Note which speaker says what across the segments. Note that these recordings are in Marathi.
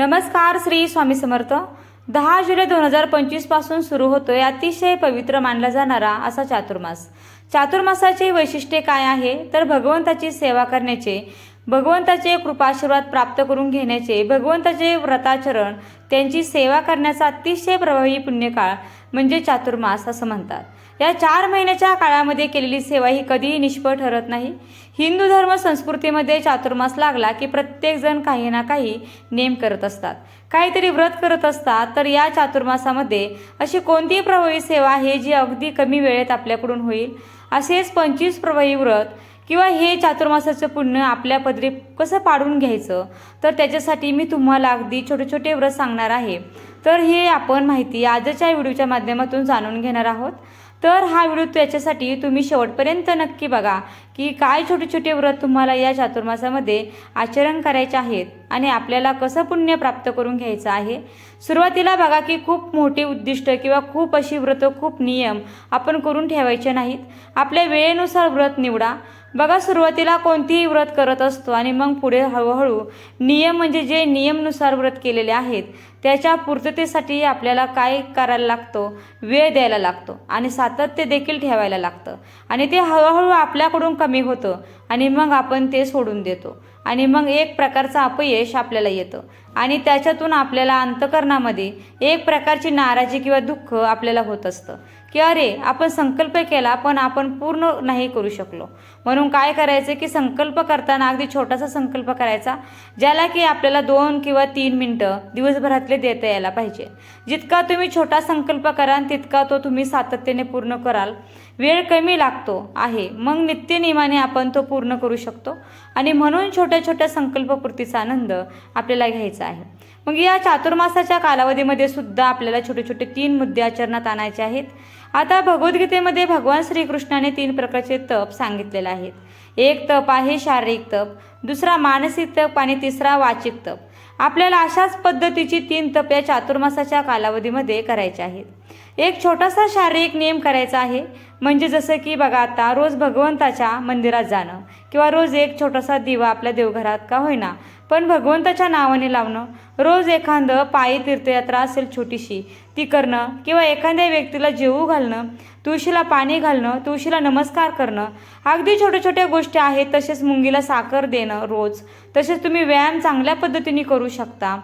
Speaker 1: नमस्कार श्री स्वामी समर्थ. दहा जुलै दोन हजार पंचवीसपासून सुरू होतोय अतिशय पवित्र मानला जाणारा असा चातुर्मास. चातुर्मासाचे वैशिष्ट्य काय आहे? तर भगवंताची सेवा करण्याचे भगवंताचे कृपाशीर्वाद प्राप्त करून घेण्याचे भगवंताचे व्रताचरण त्यांची सेवा करण्याचा अतिशय प्रभावी पुण्यकाळ म्हणजे चातुर्मास असं म्हणतात. या चार महिन्याच्या काळामध्ये केलेली सेवा ही कधीही निष्फळ ठरत नाही. हिंदू धर्म संस्कृतीमध्ये चातुर्मास लागला की प्रत्येकजण काही ना काही नेम करत असतात. काहीतरी व्रत करत असतात तर या चातुर्मासामध्ये अशी कोणतीही प्रभावी सेवा आहे जी अगदी कमी वेळेत आपल्याकडून होईल? असेच पंचवीस प्रभावी व्रत किंवा हे चातुर्मासाचं पुण्य आपल्या पदरी कसं पाडून घ्यायचं? तर त्याच्यासाठी मी तुम्हाला अगदी छोटे छोटे व्रत सांगणार आहे. तर हे आपण माहिती आजच्या व्हिडिओच्या माध्यमातून जाणून घेणार आहोत. तर हा व्हिडिओ त्याच्यासाठी तुम्ही शेवटपर्यंत नक्की बघा की काय छोटे छोटे व्रत तुम्हाला या चातुर्मासामध्ये आचरण करायचे आहेत आणि आपल्याला कसं पुण्य प्राप्त करून घ्यायचं आहे. सुरुवातीला बघा की खूप मोठी उद्दिष्ट किंवा खूप अशी व्रत खूप नियम आपण करून ठेवायचे नाहीत. आपल्या वेळेनुसार व्रत निवडा. बघा सुरुवातीला कोणतीही व्रत करत असतो आणि मग पुढे हळूहळू नियम म्हणजे जे नियमनुसार व्रत केलेले आहेत त्याच्या पूर्ततेसाठी आपल्याला काय करायला लागतो? वेळ द्यायला लागतो आणि सातत्य देखील ठेवायला लागतं. आणि ते हळूहळू आपल्याकडून कमी होतं आणि मग आपण ते सोडून देतो. आणि मग एक प्रकारचं अपयश आपल्याला येतं. आणि त्याच्यातून आपल्याला अंतकरणामध्ये एक प्रकारची नाराजी किंवा दुःख आपल्याला होत असतं. की अरे आपण संकल्प केला पण आपण पूर्ण नाही करू शकलो. म्हणून काय करायचं की संकल्प करताना अगदी छोटासा संकल्प करायचा ज्याला की आपल्याला दोन किंवा तीन मिनटं दिवसभरातले देता यायला पाहिजे. जितका तुम्ही छोटा संकल्प कराल तितका तो तुम्ही सातत्याने पूर्ण कराल. वेळ कमी लागतो आहे. मग नित्यनियमाने आपण तो पूर्ण करू शकतो. आणि म्हणून छोट्या छोट्या संकल्पपूर्तीचा आनंद आपल्याला घ्यायचा आहे. मग या चातुर्मासाच्या कालावधीमध्ये सुद्धा आपल्याला छोटे छोटे तीन मुद्दे आचरणात आणायचे आहेत. आता भगवद्गीतेमध्ये भगवान श्रीकृष्णाने तीन प्रकारचे तप सांगितलेले आहेत. एक तप आहे शारीरिक तप दुसरा मानसिक तप आणि तिसरा वाचिक तप. आपल्याला अशाच पद्धतीची तीन तप या चातुर्मासाच्या कालावधीमध्ये करायचे आहेत. एक छोटासा शारीरिक नियम करायचा आहे. म्हणजे जसं की बघा आता रोज भगवंताच्या मंदिरात जाणं किंवा रोज एक छोटासा दिवा आपल्या देवघरात का होईना पण भगवंताच्या नावाने लावणं रोज एखादं पायी तीर्थयात्रा असेल छोटीशी ती करणं किंवा एखाद्या व्यक्तीला जेवू घालणं तुळशीला पाणी घालणं तुळशीला नमस्कार करणं अगदी छोट्या छोट्या गोष्टी आहेत तसेच मुंगीला साखर देणं रोज तसेच तुम्ही व्यायाम चांगल्या पद्धतीने करू शकता.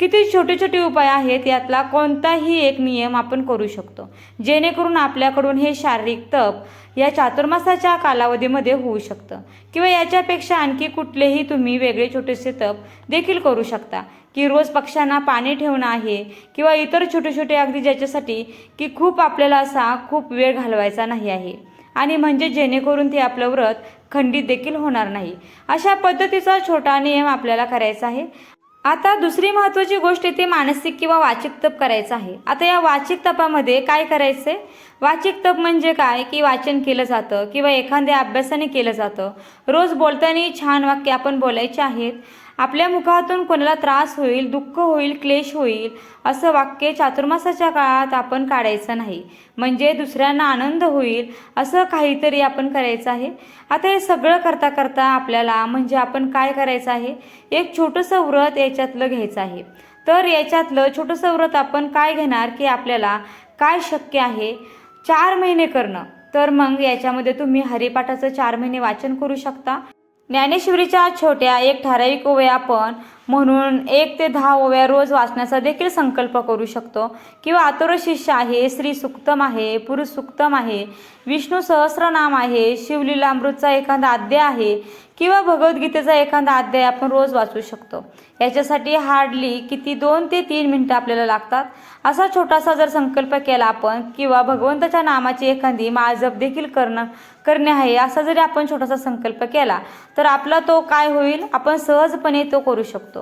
Speaker 1: किती छोटे छोटे उपाय आहेत यातला कोणताही एक नियम आपण करू शकतो. जेणेकरून आपल्याकडून हे शारीरिक तप या चातुर्मासाच्या कालावधीमध्ये होऊ शकतं. किंवा याच्यापेक्षा आणखी कुठलेही तुम्ही वेगळे छोटेसे तप देखील करू शकता. की रोज पक्ष्यांना पाणी ठेवणं आहे किंवा इतर छोटे छोटे अगदी ज्याच्यासाठी की खूप आपल्याला असा खूप वेळ घालवायचा नाही आहे. आणि म्हणजे जेणेकरून ते आपलं व्रत खंडित देखील होणार नाही. अशा पद्धतीचा छोटा नियम आपल्याला करायचा आहे. आता दुसरी महत्त्वाची गोष्ट येते मानसिक किंवा वाचिक तप करायचं आहे. आता या वाचिक तपामध्ये काय करायचं आहे? वाचिक तप म्हणजे काय? की वाचन केलं जातं किंवा एखाद्या अभ्यासाने केलं जातं. रोज बोलताना छान वाक्य आपण बोलायचे आहेत. आपल्या मुखातून कोणाला त्रास होईल दुःख होईल क्लेश होईल असं वाक्य चातुर्मासाच्या काळात आपण काढायचं नाही. म्हणजे दुसऱ्यांना आनंद होईल असं काहीतरी आपण करायचं आहे. आता हे सगळं करता करता आपल्याला म्हणजे आपण काय करायचं आहे? एक छोटंसं व्रत याच्यातलं घ्यायचं आहे. तर याच्यातलं छोटंसं व्रत आपण काय घेणार? की आपल्याला काय शक्य आहे? चार महिने करणं. तर मग याच्यामध्ये तुम्ही हरिपाठाचं चार महिने वाचन करू शकता. ज्ञानेश्वरीच्या छोट्या एक ठराविक ओव्या आपण म्हणून एक ते दहा ओव्या रोज वाचण्याचा देखील संकल्प करू शकतो. किंवा आतुर शिष्य आहे श्री सुक्तम आहे पुरुष सुक्तम आहे विष्णू सहस्रनाम आहे शिवलीलामृतचा एखादा अध्याय आहे किंवा भगवद्गीतेचा एखादा अध्याय आपण रोज वाचू शकतो. याच्यासाठी हार्डली किती दोन ते तीन मिनटं आपल्याला लागतात. असा छोटासा जर संकल्प केला आपण किंवा भगवंताच्या नामाची एखादी माळजप देखील करणं करणे आहे असा जरी आपण छोटासा संकल्प केला तर आपला तो काय होईल? आपण सहजपणे तो करू शकतो.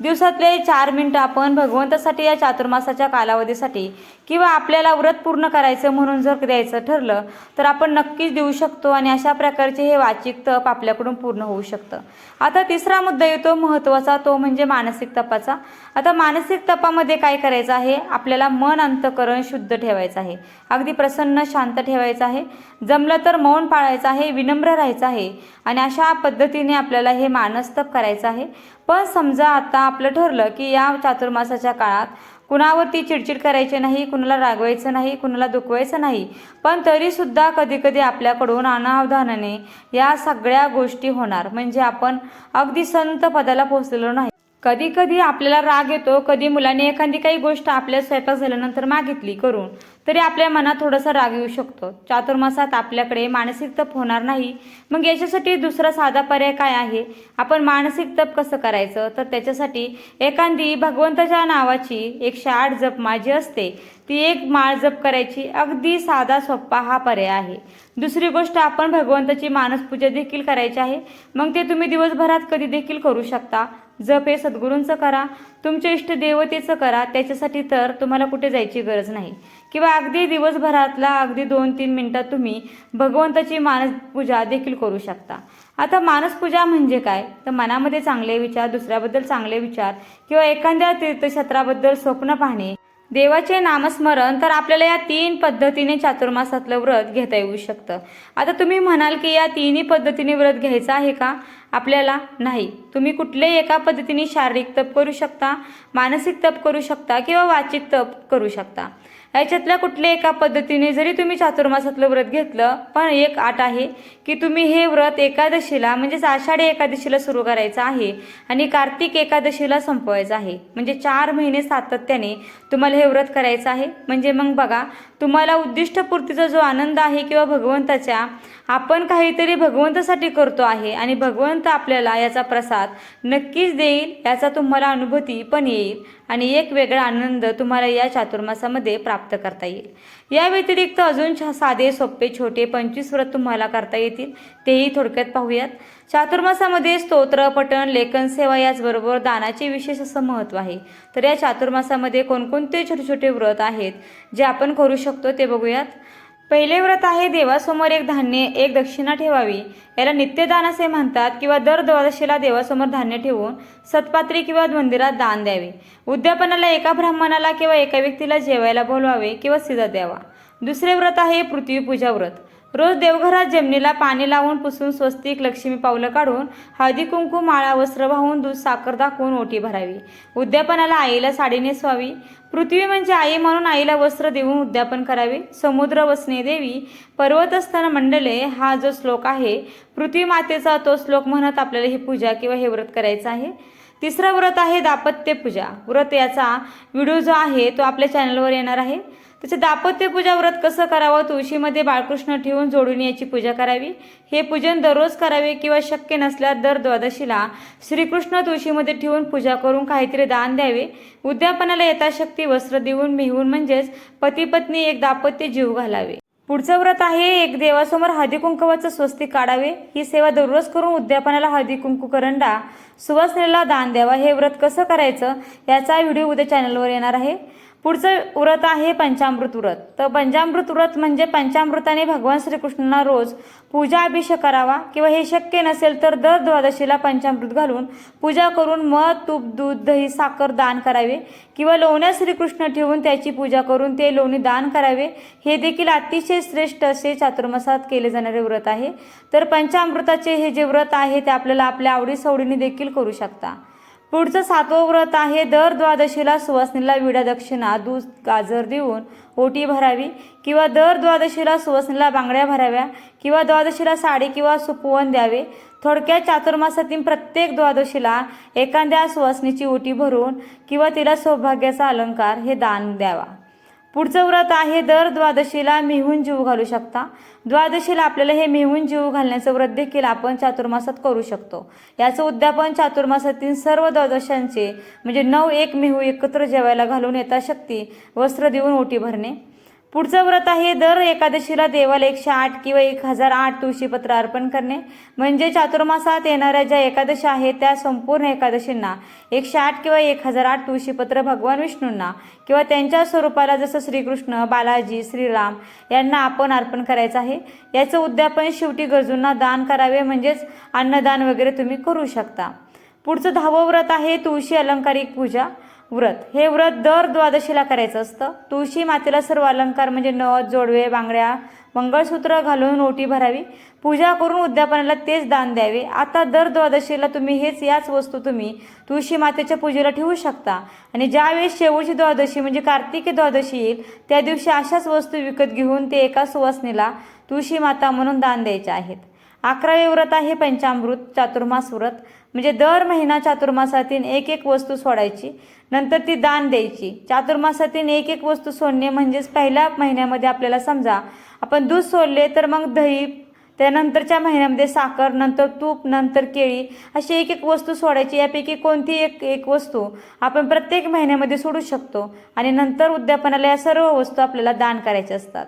Speaker 1: दिवसातले चार मिनटं आपण भगवंतासाठी या चातुर्मासाच्या कालावधीसाठी किंवा आपल्याला व्रत पूर्ण करायचं म्हणून जर द्यायचं ठरलं तर आपण नक्कीच देऊ शकतो आणि अशा प्रकारचे हे वाचिक तप आपल्याकडून पूर्ण होऊ शकतं. आता तिसरा मुद्दा येतो महत्त्वाचा तो म्हणजे मानसिक तपाचा. आता मानसिक तपामध्ये काय करायचं आहे? आपल्याला मन अंतकरण शुद्ध ठेवायचं आहे. अगदी प्रसन्न शांत ठेवायचं आहे. जमलं तर मौन पाळायचं आहे विनम्र राहायचं आहे. आणि अशा पद्धतीने आपल्याला हे मानस तप करायचं आहे. पण समजा आता आपलं ठरलं की या चातुर्मासाच्या काळात कुणावरती चिडचिड करायची नाही कुणाला रागवायचं नाही कुणाला दुखवायचं नाही पण तरीसुद्धा कधीकधी आपल्याकडून अनावधानाने या सगळ्या गोष्टी होणार. म्हणजे आपण अगदी संत पदाला पोहोचलेलो नाही. कधी कधी आपल्याला राग येतो कधी मुलाने एखादी काही गोष्ट आपल्या स्वयंपाक झाल्यानंतर मागितली करून तरी आपल्या मनात थोडासा राग येऊ शकतो. चातुर्मासात आपल्याकडे मानसिक तप होणार नाही. मग याच्यासाठी दुसरा साधा पर्याय काय आहे? आपण मानसिक तप कसं करायचं? तर त्याच्यासाठी एखादी भगवंताच्या नावाची एकशे आठ जप माझी असते. ती एक माळ जप करायची अगदी साधा सोप्पा हा पर्याय आहे. दुसरी गोष्ट आपण भगवंताची मानसपूजा देखील करायची आहे. मग ते तुम्ही दिवसभरात कधी देखील करू शकता. जप हे सद्गुरूंचं करा तुमच्या इष्ट देवतेचं करा त्याच्यासाठी तर तुम्हाला कुठे जायची गरज नाही. किंवा अगदी दिवसभरातला अगदी दोन तीन मिनटात तुम्ही भगवंताची मानसपूजा देखील करू शकता. आता मानसपूजा म्हणजे काय? तर मनामध्ये चांगले विचार दुसऱ्याबद्दल चांगले विचार किंवा एखाद्या तीर्थक्षेत्राबद्दल स्वप्न पाहणे देवाचे नामस्मरण तर आपल्याला या तीन पद्धतीने चातुर्मासातलं व्रत घेता येऊ शकतं. आता तुम्ही म्हणाल की या तिन्ही पद्धतीने व्रत घ्यायचं आहे का? आपल्याला नाही. तुम्ही कुठल्याही एका पद्धतीने शारीरिक तप करू शकता मानसिक तप करू शकता किंवा वाचिक तप करू शकता. याच्यातल्या कुठल्या एका पद्धतीने जरी तुम्ही चातुर्मासातलं व्रत घेतलं पण एक आट आहे की तुम्ही हे व्रत एकादशीला म्हणजेच आषाढी एकादशीला सुरू करायचं आहे आणि कार्तिक एकादशीला संपवायचं आहे. म्हणजे चार महिने सातत्याने तुम्हाला हे व्रत करायचं आहे. म्हणजे मग बघा तुम्हाला उद्दिष्टपूर्तीचा जो आनंद आहे किंवा भगवंताच्या आपण काहीतरी भगवंतासाठी करतो आहे आणि भगवंत आपल्याला याचा प्रसाद नक्कीच देईल याचा तुम्हाला अनुभूती पण येईल आणि एक वेगळा आनंद तुम्हाला या चातुर्मासामध्ये प्राप्त करता येईल. या व्यतिरिक्त अजून छा- साधे सोपे छोटे पंचवीस व्रत तुम्हाला करता येतील. तेही थोडक्यात पाहूयात. चातुर्मासामध्ये स्तोत्र पठण लेखन सेवा याचबरोबर दानाचे विशेष असं महत्त्व आहे. तर या चातुर्मासामध्ये कोणकोणते छोटे छोटे व्रत आहेत जे आपण करू शकतो ते बघूयात. पहिले व्रत आहे देवासमोर एक धान्य एक दक्षिणा ठेवावी. याला नित्यदान असे म्हणतात किंवा दर द्वादशीला देवासमोर धान्य ठेवून सत्पात्री किंवा मंदिरात दान द्यावे. उद्यापनाला एका ब्राह्मणाला किंवा एका व्यक्तीला जेवायला बोलवावे किंवा सिजा द्यावा. दुसरे व्रत आहे पृथ्वीपूजा व्रत. रोज देवघरात जमिनीला पाणी लावून पुसून स्वस्तिक लक्ष्मी पावलं काढून हळदी कुंकू माळा वस्त्र वाहून दूध साखर दाखवून ओटी भरावी. उद्यापनाला आईला साडी नेसवावी. पृथ्वी म्हणजे आई म्हणून आईला वस्त्र देऊन उद्यापन करावे. समुद्र वसने देवी. पर्वतस्थान मंडले हा जो श्लोक आहे पृथ्वी मातेचा तो श्लोक म्हणत आपल्याला ही पूजा किंवा हे व्रत करायचं आहे. तिसरं व्रत आहे दापत्य पूजा. व्रत याचा व्हिडिओ जो आहे तो आपल्या चॅनलवर येणार आहे. त्याचे दापत्यपूजा व्रत कसं करावं? तुळशीमध्ये बाळकृष्ण ठेवून जोडून याची पूजा करावी. हे पूजन दररोज करावे किंवा शक्य नसल्यास दर द्वादशीला श्रीकृष्ण तुळशीमध्ये ठेवून पूजा करून काहीतरी दान द्यावे. उद्यापनाला यथाशक्ती वस्त्र देऊन मिळवून म्हणजेच पती पत्नी एक दापत्य जीव घालावे. पुढचं व्रत आहे एक देवासमोर हळदी कुंकवाचं स्वस्तिक काढावे. ही सेवा दररोज करून उद्यापनाला हळदी कुंकू करंडा सुवासनेला दान द्यावा. हे व्रत कसं करायचं? याचा व्हिडिओ उद्या चॅनलवर येणार आहे. पुढचं व्रत आहे पंचामृत व्रत. तर पंचामृत व्रत म्हणजे पंचामृताने भगवान श्रीकृष्णांना रोज पूजा अभिषेक करावा. किंवा हे शक्य नसेल तर दर द्वादशीला पंचामृत घालून पूजा करून मध तूप दूध दही साखर दान करावे. किंवा लोण्यात श्रीकृष्ण ठेवून त्याची पूजा करून ते लोणी दान करावे. हे देखील अतिशय श्रेष्ठ असे चातुर्मासात केले जाणारे व्रत आहे. तर पंचामृताचे हे जे व्रत आहे ते आपल्याला आपल्या आवडीसवडीने देखील करू शकता. पुढचं सातवं व्रत आहे दर द्वादशीला सुवासनीला विडा दक्षिणा दूध गाजर देऊन ओटी भरावी किंवा दर द्वादशीला सुवासनीला बांगड्या भराव्या किंवा द्वादशीला साडी किंवा सुपवन द्यावे. थोडक्यात चातुर्मासातील प्रत्येक द्वादशीला एखाद्या सुवासनीची ओटी भरून किंवा तिला सौभाग्याचा अलंकार हे दान द्यावा. पुढचं व्रत आहे दर द्वादशीला मिहून जीव घालू शकता. द्वादशीला आपल्याला हे मिहून जीव घालण्याचं व्रत देखील आपण चातुर्मासात करू शकतो. याचं उद्यापन चातुर्मासातील सर्व द्वादशांचे म्हणजे नऊ एक मिहू एकत्र जेवायला घालून येता शक्ती वस्त्र देऊन ओटी भरणे. पुढचं व्रत आहे दर एकादशीला देवाला एकशे आठ किंवा एक हजार आठ तुळशीपत्र अर्पण करणे. म्हणजे चातुर्मासात येणाऱ्या ज्या एकादशी आहेत त्या संपूर्ण एकादशींना एकशे आठ किंवा एक हजार आठ तुळशीपत्र भगवान विष्णूंना किंवा त्यांच्या स्वरूपाला जसं श्रीकृष्ण बालाजी श्रीराम यांना आपण अर्पण करायचं आहे. याचं उद्यापन शेवटी गरजूंना दान करावे म्हणजेच अन्नदान वगैरे तुम्ही करू शकता. पुढचं दहावं व्रत आहे तुळशी अलंकारिक पूजा. व्रत. हे व्रत दर द्वादशीला करायचं असतं. तुळशी मातेला सर्व अलंकार म्हणजे नथ जोडवे बांगड्या मंगळसूत्र घालून ओटी भरावी. पूजा करून उद्यापनाला तेच दान द्यावे. आता दर द्वादशीला तुम्ही हेच याच वस्तू तुम्ही तुळशी मातेच्या पूजेला ठेवू शकता. आणि ज्यावेळेस शेवटची द्वादशी म्हणजे कार्तिकी द्वादशी येईल त्या दिवशी अशाच वस्तू विकत घेऊन ते एका सुवासनीला तुळशी माता म्हणून दान द्यायचे आहेत. अकरावे व्रत आहे पंचामृत चातुर्मास व्रत. म्हणजे दर महिना चातुर्मासातील एक एक वस्तू सोडायची. नंतर ती दान द्यायची. चातुर्मासातील एक एक वस्तू सोडणे म्हणजेच पहिल्या महिन्यामध्ये आपल्याला समजा आपण दूध सोडले तर मग दही त्यानंतरच्या महिन्यामध्ये साखर नंतर तूप नंतर केळी अशी एक एक वस्तू सोडायची. यापैकी कोणती एक एक वस्तू आपण प्रत्येक महिन्यामध्ये सोडू शकतो आणि नंतर उद्यापनाला या सर्व वस्तू आपल्याला दान करायच्या असतात.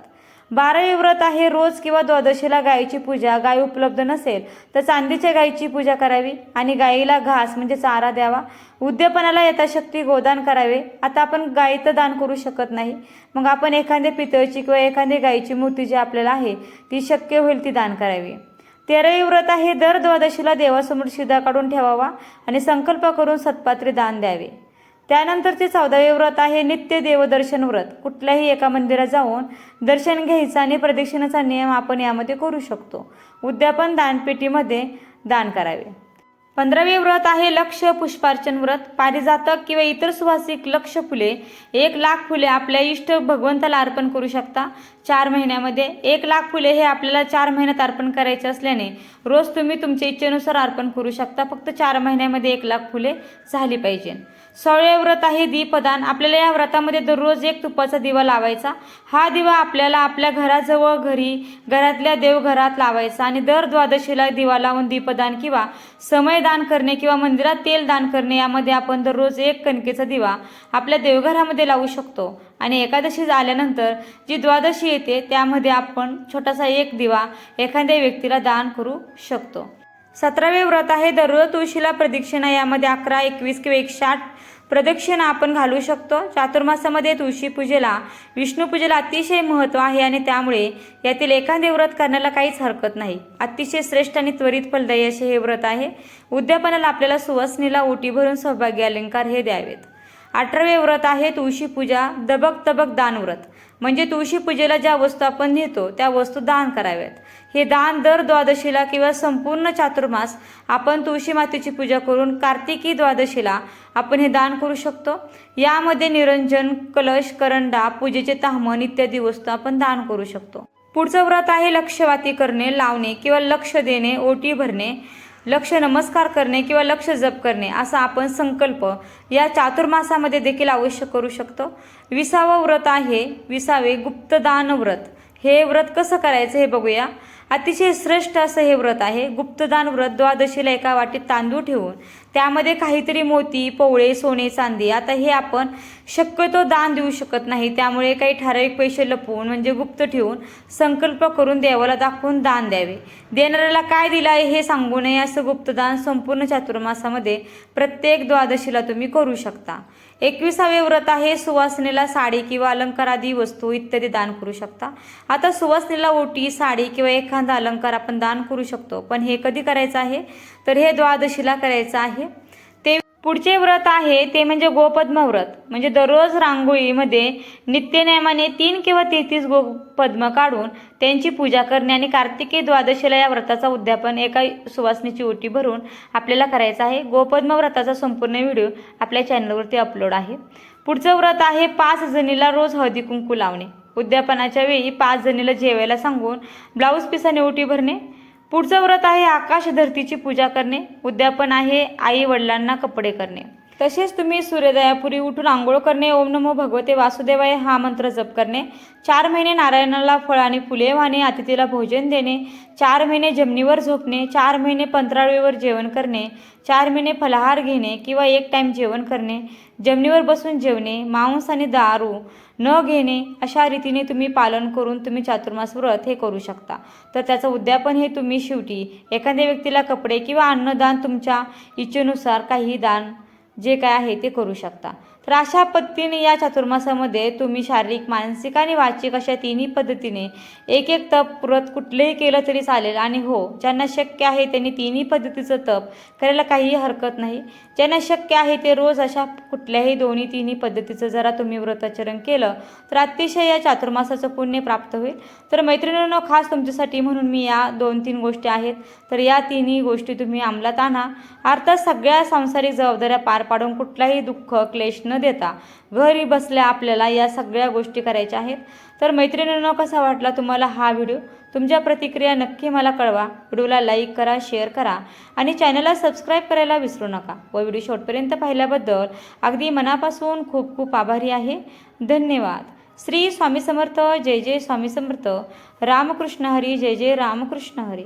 Speaker 1: बारावी व्रत आहे रोज किंवा द्वादशीला गायीची पूजा गाय उपलब्ध नसेल तर चांदीच्या गायीची पूजा करावी आणि गायीला घास म्हणजे चारा द्यावा. उद्यापनाला यथाशक्ती गोदान करावे. आता आपण गायीचं दान करू शकत नाही. मग आपण एखाद्या पितळची किंवा एखाद्या गायीची मूर्ती जी आपल्याला आहे ती शक्य होईल ती दान करावी. तेरावी व्रत आहे दर द्वादशीला देवासमोर शिदा काढून ठेवावा आणि संकल्प करून सत्पात्री दान द्यावे. त्यानंतरचे चौदावे व्रत आहे नित्य देवदर्शन व्रत. कुठल्याही एका मंदिरात जाऊन दर्शन घ्यायचं आणि प्रदक्षिणाचा नियम आपण यामध्ये करू शकतो. उद्यापन दानपेटीमध्ये दान करावे. पंधरावे व्रत आहे लक्ष पुष्पार्चन व्रत. पारिजातक किंवा इतर सुवासिक लक्ष फुले. एक लाख फुले आपल्या इष्ट भगवंताला अर्पण करू शकता. चार महिन्यामध्ये एक लाख फुले हे आपल्याला चार महिन्यात अर्पण करायचे असल्याने रोज तुम्ही तुमच्या इच्छेनुसार अर्पण करू शकता. फक्त चार महिन्यामध्ये एक लाख फुले झाली पाहिजे. सोळावे व्रत आहे दीपदान. आपल्याला या व्रतामध्ये दररोज एक तुपाचा दिवा लावायचा. हा दिवा आपल्याला आपल्या घराजवळ घरी घरातल्या देवघरात लावायचा आणि दर द्वादशीला दिवा लावून दीपदान किंवा समय दान करणे किंवा मंदिरात तेल दान करणे यामध्ये आपण दररोज एक कणकेचा दिवा आपल्या देवघरामध्ये लावू शकतो. आणि एकादशी झाल्यानंतर जी द्वादशी येते त्यामध्ये आपण छोटासा एक दिवा एखाद्या व्यक्तीला दान करू शकतो. सतरावे व्रत आहे. दररोज तुळशीला प्रदक्षिणा यामध्ये अकरा एकवीस किंवा एकशे आठ प्रदक्षिणा आपण घालू शकतो. चातुर्मासामध्ये तुळशी पूजेला विष्णू पूजेला अतिशय महत्त्व आहे आणि त्यामुळे यातील एखादे व्रत करण्याला काहीच हरकत नाही. अतिशय श्रेष्ठ आणि त्वरित फलदायी असे हे व्रत आहे. उद्यापनाला आपल्याला सुवासनीला ओटी भरून सौभाग्य अलंकार हे द्यावेत. अठरावे व्रत आहे तुळशी पूजा दबक तबक दान व्रत. म्हणजे तुळशी पूजेला ज्या वस्तू आपण नेतो त्या वस्तू दान कराव्यात. हे दान दर द्वादशीला किंवा संपूर्ण चातुर्मास आपण तुळशी मातेची पूजा करून कार्तिकी द्वादशीला आपण हे दान करू शकतो. यामध्ये निरंजन कलश करंडा पूजेचे ताहमन इत्यादी वस्तू आपण दान करू शकतो. पुढचं व्रत आहे लक्षवाती करणे लावणे किंवा लक्ष देणे ओटी भरणे. लक्ष नमस्कार करणे किंवा लक्ष जप करणे असा आपण संकल्प या चातुर्मासामध्ये देखील अवश्य करू शकतो. विसावं व्रत आहे. विसावे गुप्तदान व्रत. हे व्रत कसं करायचं हे बघूया. अतिशय श्रेष्ठ असं हे व्रत आहे. गुप्तदान व्रत द्वादशीला एका वाटीत तांदूळ ठेवून त्यामध्ये काहीतरी मोती पोवळे सोने चांदी. आता हे आपण शक्यतो दान देऊ शकत नाही. त्यामुळे काही ठराविक पैसे लपवून म्हणजे गुप्त ठेवून संकल्प करून देवाला दाखवून दान द्यावे. देणाऱ्याला काय दिलं आहे हे सांगू नये. असं गुप्तदान संपूर्ण चातुर्मासामध्ये प्रत्येक द्वादशीला तुम्ही करू शकता. एकविसावे व्रत आहे. सुवासनेला साडी किंवा अलंकार आदी वस्तू इत्यादी दान करू शकता. आता सुवासनेला ओटी साडी किंवा एखादा अलंकार आपण दान करू शकतो. पण हे कधी करायचं आहे? तर हे द्वादशीला करायचं आहे. पुढचे व्रत आहे ते म्हणजे गोपद्म व्रत म्हणजे दररोज रांगोळीमध्ये नित्यनेमाने तीन किंवा तेहतीस गोपद्म काढून त्यांची पूजा करणे आणि कार्तिकी द्वादशीला या व्रताचा उद्यापन एका सुवासनीची ओटी भरून आपल्याला करायचं आहे. गोपद्म व्रताचा संपूर्ण व्हिडिओ आपल्या चॅनलवरती अपलोड आहे. पुढचं व्रत आहे पाच जणीला रोज हळदी कुंकू लावणे. उद्यापनाच्या वेळी पाच जणीला जेवायला सांगून ब्लाऊज पिसाने ओटी भरणे. पुढचं व्रत आहे आकाश धरतीची पूजा करणे. उद्यापन आहे आई वडिलांना कपडे करणे. तसेच तुम्ही सूर्योदयापूर्वी उठून आंघोळ करणे ओम नमो भगवते वासुदेवाय हा मंत्र जप करणे चार महिने नारायणाला फळ आणि फुले वाहणे अतिथीला भोजन देणे चार महिने जमिनीवर झोपणे चार महिने पंत्राळीवर जेवण करणे चार महिने फलाहार घेणे किंवा एक टाईम जेवण करणे जमिनीवर बसून जेवणे मांस आणि दारू न घेणे अशा रीतीने तुम्ही पालन करून तुम्ही चातुर्मास व्रत हे करू शकता. तर त्याचं उद्यापन हे तुम्ही शेवटी एखाद्या व्यक्तीला कपडे किंवा अन्नदान तुमच्या इच्छेनुसार काही दान जे काय आहे ते करू शकता. तर अशा पद्धतीने या चातुर्मासामध्ये तुम्ही शारीरिक मानसिक आणि वाचिक अशा तिन्ही पद्धतीने एक एक तप व्रत कुठलेही केलं तरी चालेल. आणि हो ज्यांना शक्य आहे त्यांनी तिन्ही पद्धतीचं तप करायला काहीही हरकत नाही. ज्यांना शक्य आहे ते रोज अशा कुठल्याही दोन्ही तिन्ही पद्धतीचं जरा तुम्ही व्रताचरण केलं तर अतिशय या चातुर्मासाचं पुण्य प्राप्त होईल. तर मैत्रिणींनो खास तुमच्यासाठी म्हणून मी या दोन तीन गोष्टी आहेत. तर या तिन्ही गोष्टी तुम्ही अंमलात आणा. अर्थात सगळ्या सांसारिक जबाबदाऱ्या पार पाडून कुठलाही दुःख क्लेश न देता घरी बसल्या आपल्याला या सगळ्या गोष्टी करायच्या आहेत. तर मैत्रिणींना कसा वाटला तुम्हाला हा व्हिडिओ? तुमच्या प्रतिक्रिया नक्की मला कळवा. व्हिडिओला लाईक करा शेअर करा आणि चॅनलला सबस्क्राईब करायला विसरू नका. व व्हिडिओ शेवटपर्यंत पाहिल्याबद्दल अगदी मनापासून खूप खूप आभारी आहे. धन्यवाद. श्री स्वामी समर्थ जय जय स्वामी समर्थ. रामकृष्ण हरी जय जय रामकृष्ण हरी.